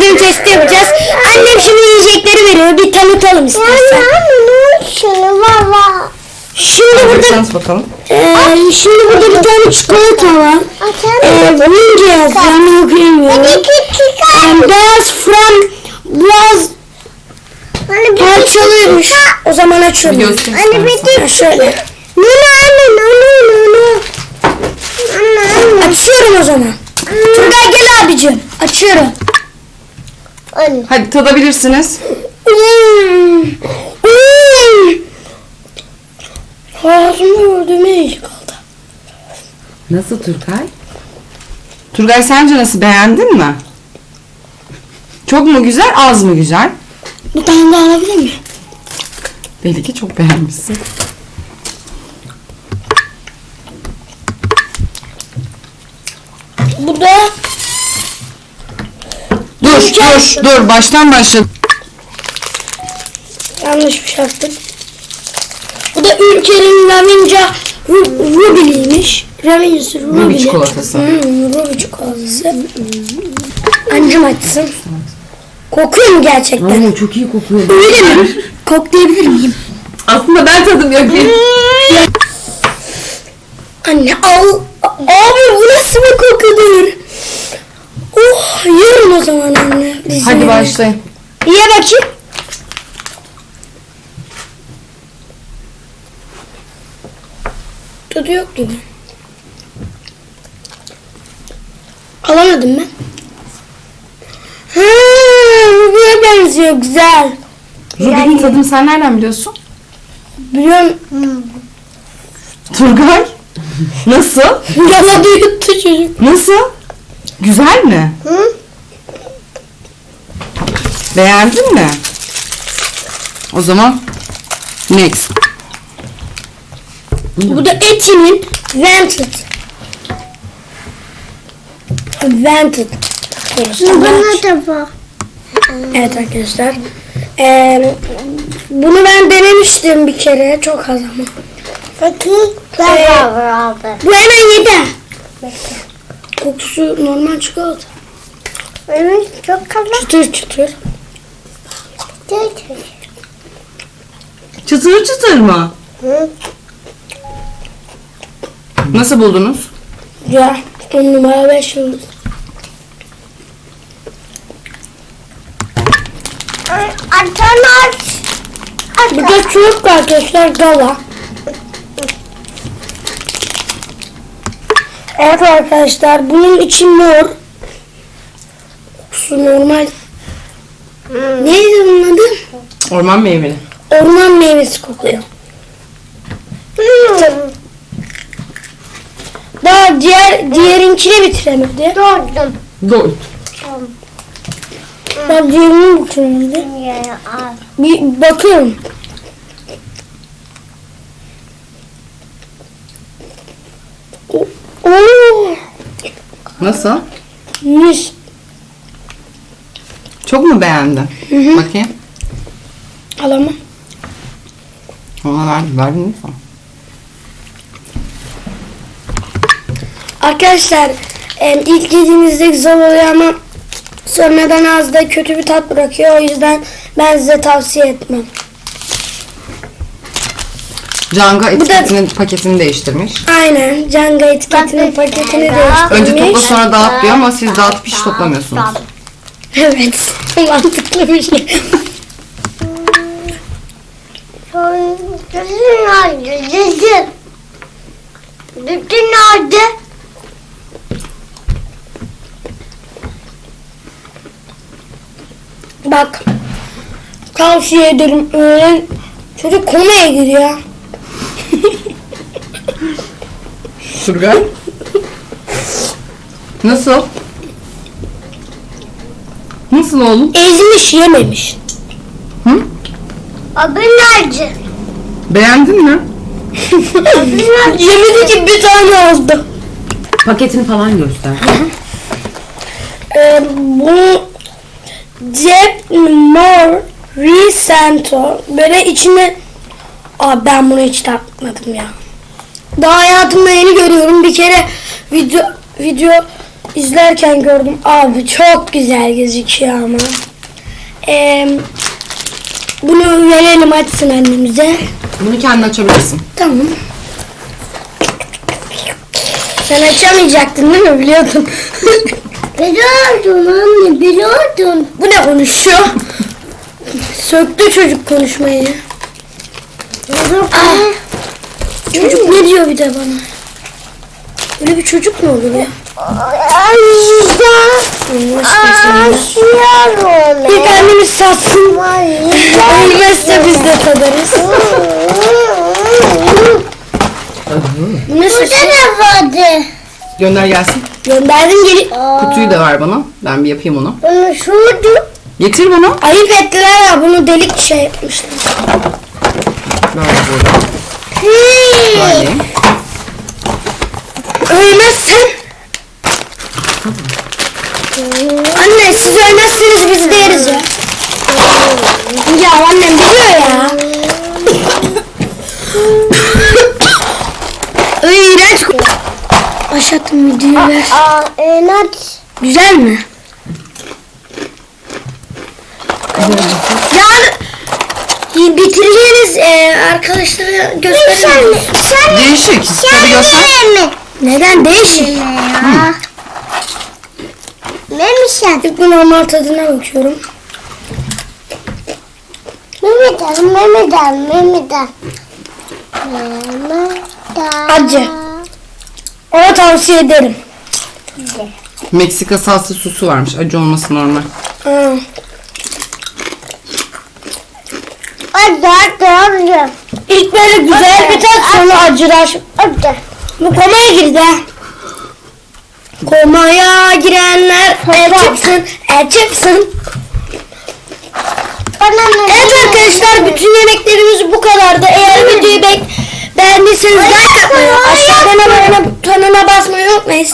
tadını testi yapacağız. Annem şimdi yiyecekleri veriyor. Bir tanıtalım istersen. Şunu baba. Şimdi burada şans bakalım. Ee, şimdi burada bir tane çikolata var. Ee, Bunca yazıyor ama okuyamıyorum. Ee, beyaz fram biraz parçalıymış. O zaman açıyorum. Biliyorsun Anne bir. Ha, şöyle. Nene anne nene nene. Anne anne. Açıyorum o zaman. Turgay gel abicim. Açıyorum. Anne. Hadi tadabilirsiniz. Ağzımda gördüğüme iyi kaldı. Nasıl Turgay? Turgay sence nasıl beğendin mi? Çok mu güzel az mı güzel? Bir tane daha alabilir miyim? Belli ki çok beğenmişsin. Bu da Dur dur dur baştan başla. yanlış bir şey yaptım. Bu da ülkenin Ravinca Ru- Ruby'liymiş. Ravinca Ruby. Ruby çikolatası. Hmm, Ruby çikolatası. Ancım açsın. Kokuyor mu gerçekten? Oo, çok iyi kokuyor. Öyle mi? Koklayabilir miyim? Aslında ben tadım yok. Anne al. Abi bu nasıl bir kokudur? Oh yiyorum o zaman anne. Biz Hadi yiyelim. başlayın. Ye bakayım. Tadı yok gibi. Alamadım ben. Ha, Ruby'ye benziyor güzel. Ruby'nin tadını sen nereden biliyorsun? Biliyorum. Turgay. Nasıl? Yaladı yuttu çocuk. Nasıl? Güzel mi? Hı? Beğendin mi? O zaman next. Bu da Eti'nin Vented. Vented. Bana da bak. Evet arkadaşlar. Ee, bunu ben denemiştim bir kere. Çok az ama. Peki. Ee. Bu hemen yedi. Kokusu normal çikolata. Evet çok kalın. Çıtır çıtır. Çıtır çıtır mı? Hı? Nasıl buldunuz? Ya on numara beş yıldız. Atanar. Bu da çocuk arkadaşlar gala. Evet arkadaşlar bunun içi mor. Kokusu normal. Neydi bunun adı? Orman meyveli. Orman meyvesi kokuyor. Hmm. Daha diğer diğerinkini bitiremedi. Doğdum. Doğru. Ben diğerini bitiremedi. Bir bakıyorum. O- Oo, Nasıl? mis. Çok mu beğendin? Bakayım. Alamam. Ona verdim. Verdin mi sana? Arkadaşlar ilk yediğinizde güzel oluyor ama sonradan az da kötü bir tat bırakıyor. O yüzden ben size tavsiye etmem. Canga da- etiketinin paketini değiştirmiş. Aynen. Canga etiketinin paketini değiştirmiş. Önce topla sonra dağıt diyor ama siz dağıtıp hiç toplamıyorsunuz. Evet. Mantıklı bir şey. Düdün nerede? Düdün. Düdün nerede? Bak. Tavsiye ederim. Öğlen çocuk komaya giriyor. Turgay. Nasıl? Nasıl oğlum? Ezmiş yememiş. Hı? Abi nerede? Beğendin mi? Yemedi ki bir tane oldu. Paketini falan göster. Ee, bunu Cep More Recento böyle içine Aa ben bunu hiç tatmadım ya. Daha hayatımda yeni görüyorum. Bir kere video video izlerken gördüm. Abi çok güzel gözüküyor ama. Ee, bunu verelim açsın annemize. Bunu kendin açabilirsin. Tamam. Sen açamayacaktın değil mi? Biliyordun. Biliyordun anne biliyordun. Bu ne konuşuyor? Söktü çocuk konuşmayı. Ah, çocuk ne diyor bir de bana? Böyle bir çocuk mu olur ya? Ay Aşıyorum. İlk annemiz satsın. Ölmezse biz de tadarız. Bu ne saçı? ne vardı? Gönder gelsin. Gönderdim geri. Kutuyu da ver bana. Ben bir yapayım onu. Bunu şurada. Getir bana. Ayıp ettiler ya bunu delik şey yapmışlar. Ver burada. Böyle. Ölmezsen. Anne siz ölmezseniz biz de yeriz ya. Ya annem biliyor ya. İğrenç. Başlattım videoyu ver. Aa, enat. Güzel mi? Yani bitireceğiniz e, arkadaşlara gösterir misiniz? Değişik. Tabii göster. mi? Neden değişik? Ya. Memişen. İlk bir normal tadına bakıyorum. Mehmet'en, Mehmet'en, Mehmet'en. Mehmet'en. Acı. Ona tavsiye ederim. Meksika salsa sosu varmış. Acı olması normal. Ha. Acı, acı. İlk böyle güzel bir tat sonra acılar. Acı. Bu komaya girdi. Komaya girenler. Bana ne? Evet arkadaşlar bütün yemeklerimiz bu kadardı. Eğer videoyu be beğendiyseniz like atmayı, aşağıdan abone butonuna basmayı unutmayın.